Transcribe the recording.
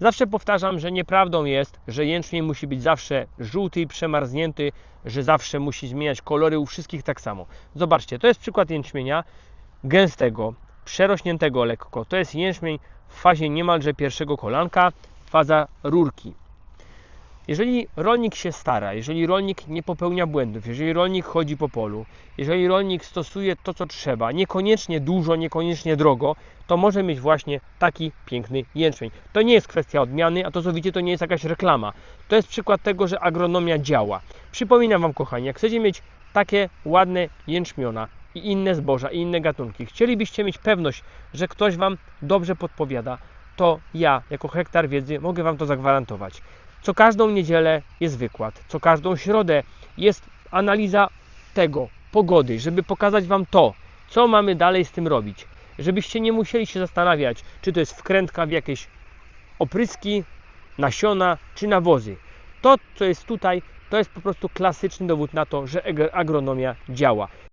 Zawsze powtarzam, że nieprawdą jest, że jęczmień musi być zawsze żółty i przemarznięty, że zawsze musi zmieniać kolory u wszystkich tak samo. Zobaczcie, to jest przykład jęczmienia gęstego, przerośniętego lekko. To jest jęczmień w fazie niemalże pierwszego kolanka, faza rurki. Jeżeli rolnik się stara, jeżeli rolnik nie popełnia błędów, jeżeli rolnik chodzi po polu, jeżeli rolnik stosuje to, co trzeba, niekoniecznie dużo, niekoniecznie drogo, to może mieć właśnie taki piękny jęczmień. To nie jest kwestia odmiany, a to co widzicie, to nie jest jakaś reklama. To jest przykład tego, że agronomia działa. Przypominam Wam, kochani, jak chcecie mieć takie ładne jęczmiona i inne zboża, i inne gatunki, chcielibyście mieć pewność, że ktoś Wam dobrze podpowiada, to ja, jako hektar wiedzy, mogę Wam to zagwarantować. Co każdą niedzielę jest wykład, co każdą środę jest analiza tego, pogody, żeby pokazać Wam to, co mamy dalej z tym robić. Żebyście nie musieli się zastanawiać, czy to jest wkrętka w jakieś opryski, nasiona czy nawozy. To, co jest tutaj, to jest po prostu klasyczny dowód na to, że agronomia działa.